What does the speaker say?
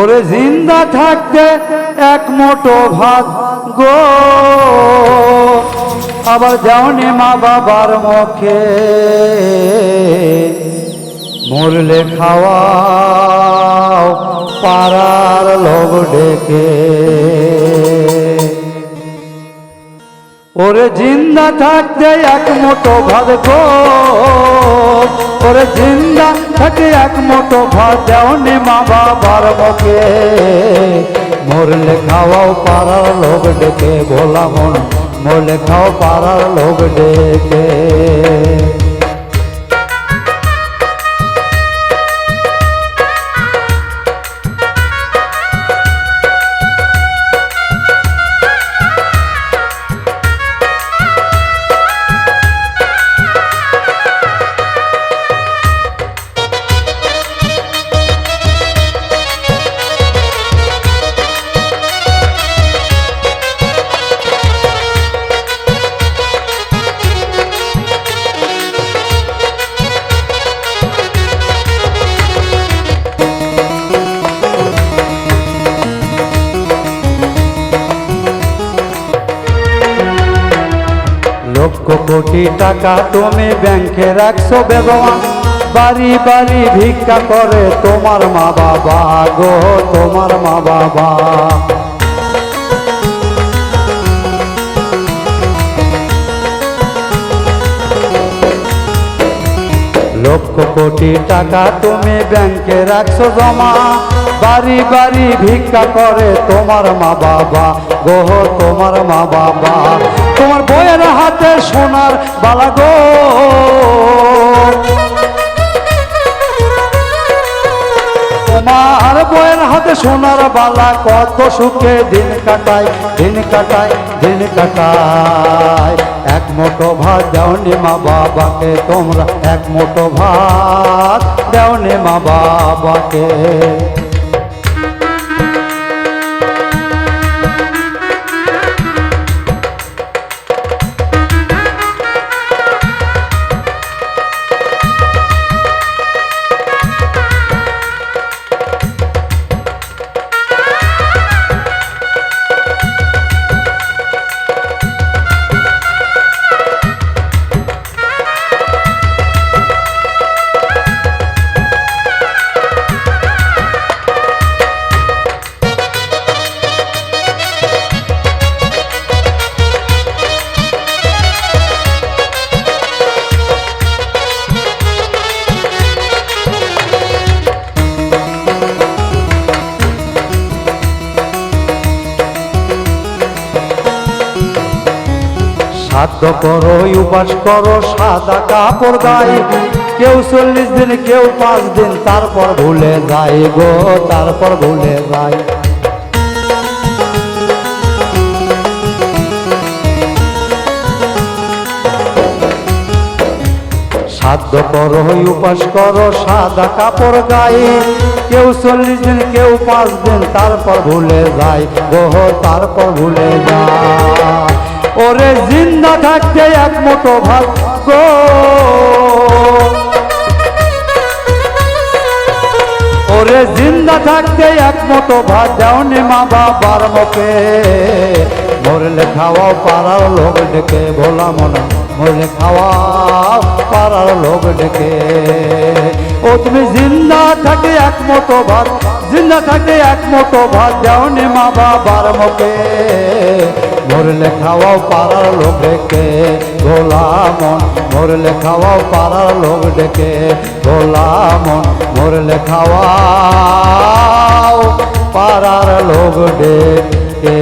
ওরে জিন্দা থাকতে এক মোটো ভাত গো। আবার যাওনি মা বাবার মুখে। মরলে খাওয়াও পাড়ার লোক ডেকে। ওরে জিন্দা থাকতে এক মোটো ভাত গো। ওরে জিন্দা থাকে এক মোটো ভাত দেওনি মা বাবার মুখে মরলে খাওয়াও পাড়ার লোক ডেকে ভোলা মন মরলে খাও পাড়ার লোক ডেকে লক্ষ কোটি টাকা তুমি ব্যাংকে রাখছো বেগমা। বাড়ি বাড়ি ভিক্ষা করে তোমার মা বাবা গো, তোমার মা বাবা। লক্ষ কোটি টাকা তুমি ব্যাংকে রাখছো জমা। বাড়ি বাড়ি ভিক্ষা করে তোমার মা বাবা। গোহ, তোমার মা বাবা। তোমার বইয়ের হাতে সোনার বালা গো। সোনার বালা কত সুখে দিন কাটায় দিন কাটায় দিন কাটায়। এক মোটো ভাত দেওনি মা বাবাকে, তোমরা এক মোটো ভাত দেওনি মা বাবাকে। সাধ্য করো উপাস করো, সাদা কাপড় গায়ে। কেউ চল্লিশ দিন, কেউ পাঁচ দিন, তারপর ভুলে যায় গো, তারপর ভুলে যায়। সাধ্য করো উপাস করো, সাদা কাপড় গায়ে। কেউ চল্লিশ দিন, কেউ পাঁচ দিন, তারপর ভুলে যায় গো, তারপর ভুলে যায়। ওরে জিন্দা থাকতে এক ভাত গো। ওরে জিন্দা থাকতে এক মুঠো ভাত যাওনি মা বাবার মুখে। মরলে খাওয়াও পাড়ার লোক ডেকে, ভোলা মনে, মরলে খাওয়াও পাড়ার লোক ডেকে। ও তুমি জিন্দা থাকে এক ভাত, জিন্দা থাকে এক মুঠো ভাত যাওনি মা বাবার মুখে। মরলে খাওয়াও পাড়ার লোক ডেকে ভোলা মন মরলে খাওয়াও পাড়ার লোক ডেকে ভোলা মন মরলে খাওয়াও পাড়ার লোক ডেকে।